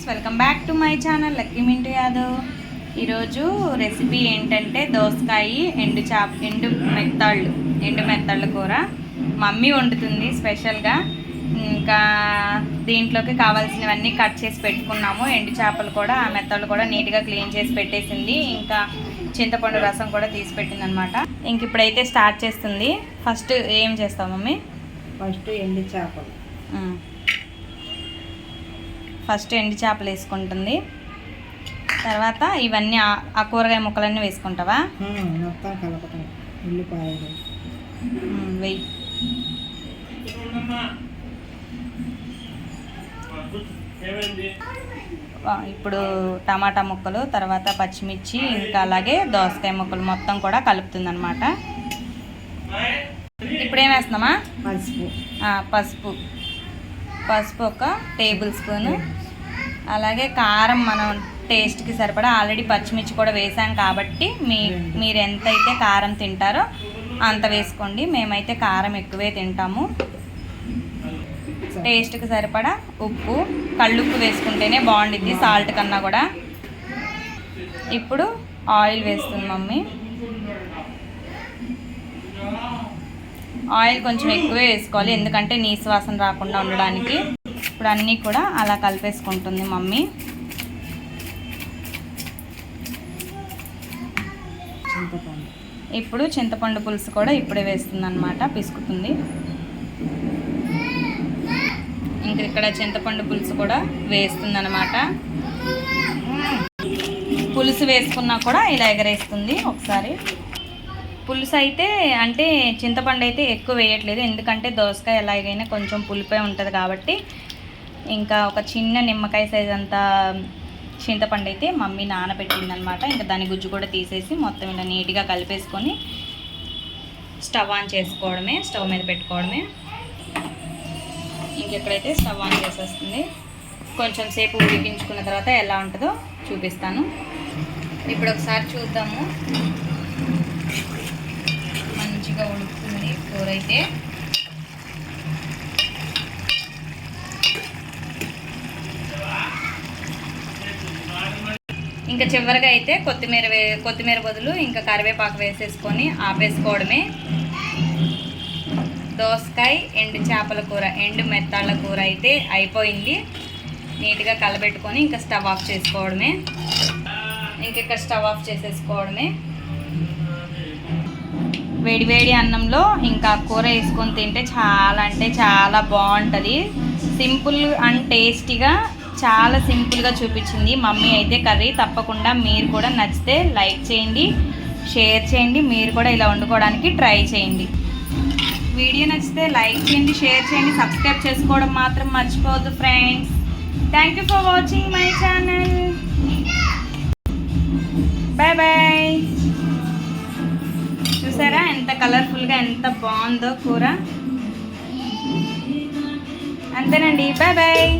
Friends welcome back to my channel Lucky Mintu Yadav. ఈరోజు recipe ఏంటంటే దోసకాయ ఎండు చాప ఎండు మెత్తాళ్ళు ఎండు మెత్తాళ్ళ కూర. మమ్మీ వండుతుంది స్పెషల్గా. ఇంకా దీంట్లోకి కావాల్సినవన్నీ కట్ చేసి పెట్టుకున్నాము. ఎండు చేపలు కూడా ఆ మెత్తళ్ళు కూడా నీట్గా క్లీన్ చేసి పెట్టేసింది. ఇంకా చింతపండు రసం కూడా తీసి పెట్టింది అనమాట ఇంక ఇప్పుడైతే స్టార్ట్ చేస్తుంది. ఫస్ట్ ఏం చేస్తావు మమ్మీ? ఫస్ట్ ఎండి చేపలు. ఫస్ట్ ఎండు చేపలు వేసుకుంటుంది. తర్వాత ఇవన్నీ ఆ- కూరగాయ ముక్కలన్నీ వేసుకుంటావా? మొత్తం కలపటం ఉల్లిపాయలు. వెయ్యి ఇప్పుడు టమాటా ముక్కలు తర్వాత పచ్చిమిర్చి ఇంకా అలాగే దోసకాయ ముక్కలు మొత్తం కూడా కలుపుతుంది అనమాట ఇప్పుడు ఏం వేస్తున్నామా? పసుపు. పసుపు. పసుపు ఒక టేబుల్ స్పూన్. అలాగే కారం మనం టేస్ట్కి సరిపడా ఆల్రెడీ పచ్చిమిర్చి కూడా వేసాం కాబట్టి మీ మీరు ఎంతైతే కారం తింటారో అంత వేసుకోండి. మేమైతే కారం ఎక్కువే తింటాము. టేస్ట్కి సరిపడా ఉప్పు కళ్ళుప్పు వేసుకుంటేనే బాగుండిద్ది సాల్ట్ కన్నా కూడా. ఇప్పుడు ఆయిల్ వేస్తుంది మమ్మీ. ఆయిల్ కొంచెం ఎక్కువే వేసుకోవాలి ఎందుకంటే నీసు వాసన రాకుండా ఉండడానికి. ఇప్పుడు అన్నీ కూడా అలా కలిపేసుకుంటుంది మమ్మీ. చింతపండు. ఇప్పుడు చింతపండు పులుసు కూడా ఇప్పుడే వేస్తుంది అనమాట పిసుకుతుంది. ఇంక ఇక్కడ చింతపండు పులుసు కూడా వేస్తుంది అనమాట పులుసు వేసుకున్నా కూడా ఇలా ఎగరేస్తుంది ఒకసారి. పులుసు అయితే అంటే చింతపండు అయితే ఎక్కువ వేయట్లేదు ఎందుకంటే దోసకాయ ఎలాగైనా కొంచెం పులిపే ఉంటుంది కాబట్టి ఇంకా ఒక చిన్న నిమ్మకాయ సైజ్ అంత చింతపండు అయితే మమ్మీ నానబెట్టింది అనమాట ఇంకా దాని గుజ్జు కూడా తీసేసి మొత్తం ఇలా నీట్గా కలిపేసుకొని స్టవ్ ఆన్ చేసుకోవడమే స్టవ్ మీద పెట్టుకోవడమే. ఇంకెక్కడైతే స్టవ్ ఆన్ చేసేస్తుంది. కొంచెం సేపు ఉడికించుకున్న తర్వాత ఎలా ఉంటుందో చూపిస్తాను. ఇప్పుడు ఒకసారి చూద్దాము. మంచిగా ఉడుకుతుంది కూర అయితే. ఇంకా చివరిగా అయితే కొత్తిమీర వే కొత్తిమీర బదులు ఇంకా కరివేపాకు వేసేసుకొని ఆపేసుకోవడమే. దోసకాయ ఎండు చేపల కూర ఎండు మెత్తాళ్ళ కూర అయితే అయిపోయింది. నీట్గా కలబెట్టుకొని ఇంకా స్టవ్ ఆఫ్ చేసుకోవడమే. ఇంకా ఇక్కడ స్టవ్ ఆఫ్ చేసేసుకోవడమే. వేడివేడి అన్నంలో ఇంకా కూర వేసుకొని తింటే చాలా అంటే చాలా బాగుంటుంది. సింపుల్ అండ్ టేస్టీగా చాలా సింపుల్గా చూపించింది. మమ్మీ అయితే కర్రీ తప్పకుండా మీరు కూడా నచ్చితే లైక్ చేయండి షేర్ చేయండి మీరు కూడా ఇలా వండుకోవడానికి ట్రై చేయండి. వీడియో నచ్చితే లైక్ చేయండి షేర్ చేయండి సబ్స్క్రైబ్ చేసుకోవడం మాత్రం మర్చిపోవద్దు friends. Thank you for watching my channel bye bye చూసారా ఎంత కలర్ఫుల్గా ఎంత బాగుందో కూర. అంతేనండి. Bye bye